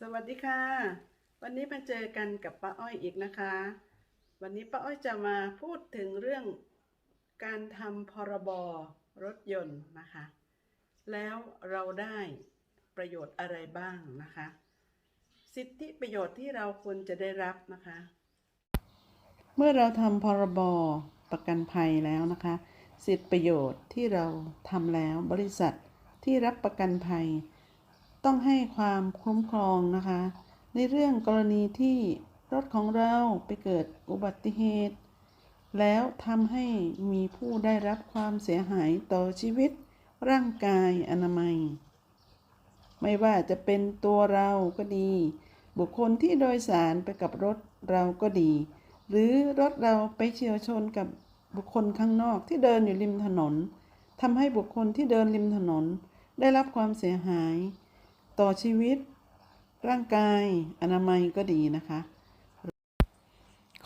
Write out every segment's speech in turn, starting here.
สวัสดีค่ะ วันนี้มาเจอกันกับป้าอ้อยอีกนะคะ วันนี้ป้าอ้อยจะมาพูดถึงเรื่องการทำพรบรถยนต์นะคะ แล้วเราได้ประโยชน์อะไรบ้างนะคะ สิทธิประโยชน์ที่เราควรจะได้รับนะคะ เมื่อเราทำพรบประกันภัยแล้วนะคะ สิทธิประโยชน์ที่เราทำแล้วบริษัทที่รับประกันภัย ต้องให้ความคุ้มครองนะคะ ในเรื่องกรณีที่รถของเราไปเกิดอุบัติเหตุ แล้วทำให้มีผู้ได้รับความเสียหายต่อชีวิต ร่างกายอนามัย ไม่ว่าจะเป็นตัวเราก็ดี บุคคลที่โดยสารไปกับรถเราก็ดี หรือรถเราไปเฉียวชนกับบุคคลข้างนอกที่เดินอยู่ริมถนนทำให้บุคคลที่เดินริมถนนได้รับความเสียหาย ต่อชีวิต ร่างกาย อนามัยก็ดีนะคะ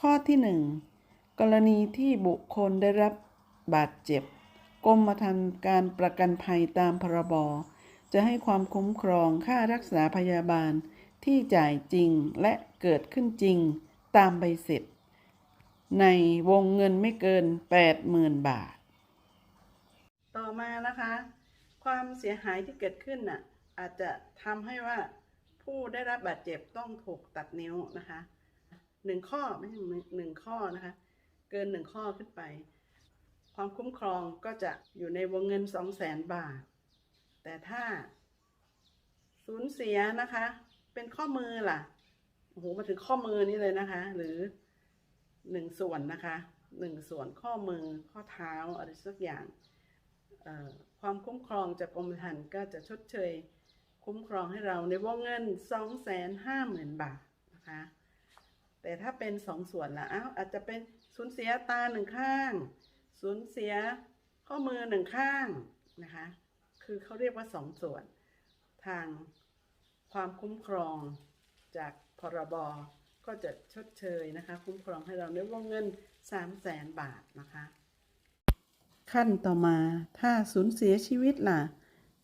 ข้อที่หนึ่งกรณีที่บุคคลได้รับบาดเจ็บกรมธรรม์การประกันภัยตามพรบจะให้ความคุ้มครองค่ารักษาพยาบาลที่จ่ายจริงและเกิดขึ้นจริงตามใบเสร็จ ในวงเงินไม่เกิน 80,000 บาท ต่อมานะคะ ความเสียหายที่เกิดขึ้นน่ะ อาจจะทำให้ว่าผู้ได้รับบาดเจ็บต้องถูกตัดนิ้วนะคะหนึ่งข้อไม่ใช่หนึ่งข้อนะคะ เกินหนึ่งข้อขึ้นไป ความคุ้มครองก็จะอยู่ในวงเงินสองแสนบาท แต่ถ้าสูญเสียนะคะ เป็นข้อมือล่ะโอ้โหมาถึงข้อมือนี่เลยนะคะ หรือหนึ่งส่วนนะคะหนึ่งส่วนข้อมือข้อเท้าอะไรสักอย่างความคุ้มครองจากกรมธรรม์ก็จะชดเชย คุ้มครองให้เราในวงเงิน 250,000 บาทนะคะ แต่ถ้าเป็นสองส่วนละอ้าวอาจจะเป็นสูญเสียตาหนึ่งข้าง สูญเสียข้อมือหนึ่งข้างนะคะ คือเขาเรียกว่าสองส่วน ทางความคุ้มครองจากพรบก็จะชดเชยนะคะ คุ้มครองให้เราในวงเงิน 300,000บาทนะคะ ขั้นต่อมาถ้าสูญเสียชีวิตล่ะ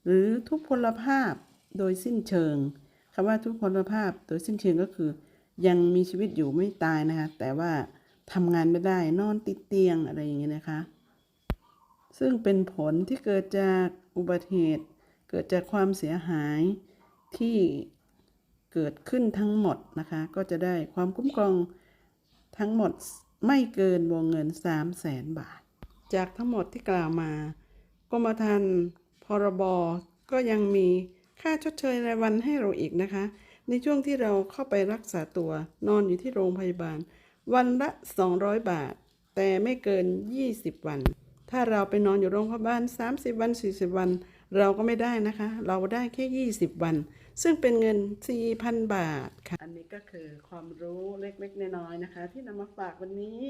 หรือทุพพลภาพ โดยสิ้นเชิงคำว่าทุพพลภาพโดยสิ้นเชิงก็คือ ยังมีชีวิตอยู่ไม่ตายนะคะ แต่ว่าทำงานไม่ได้นอนติดเตียงอะไรอย่างเงี้ยนะคะ ซึ่งเป็นผลที่เกิดจากอุบัติเหตุ เกิดจากความเสียหายที่เกิดขึ้นทั้งหมดนะคะ ก็จะได้ความคุ้มครองทั้งหมดไม่เกินวงเงิน 3 0 0แสนบาท จากทั้งหมดที่กล่าวมา กรมธรรม์พรบก็ยังมี ค่าชดเชยรายวันให้เราอีกนะคะ ในช่วงที่เราเข้าไปรักษาตัวนอนอยู่ที่โรงพยาบาล วันละ 200 บาท แต่ไม่เกิน 20 วัน ถ้าเราไปนอนอยู่โรงพยาบาล 30 วัน 40 วัน เราก็ไม่ได้นะคะ เราได้แค่ 20 วัน ซึ่งเป็นเงิน 4,000 บาทค่ะ อันนี้ก็คือความรู้เล็กๆ น้อยๆนะคะ ที่นำมาฝากวันนี้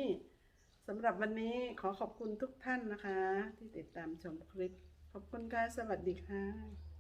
สำหรับวันนี้ขอขอบคุณทุกท่านนะคะ ที่ติดตามชมคลิป ขอบคุณค่ะสวัสดีค่ะ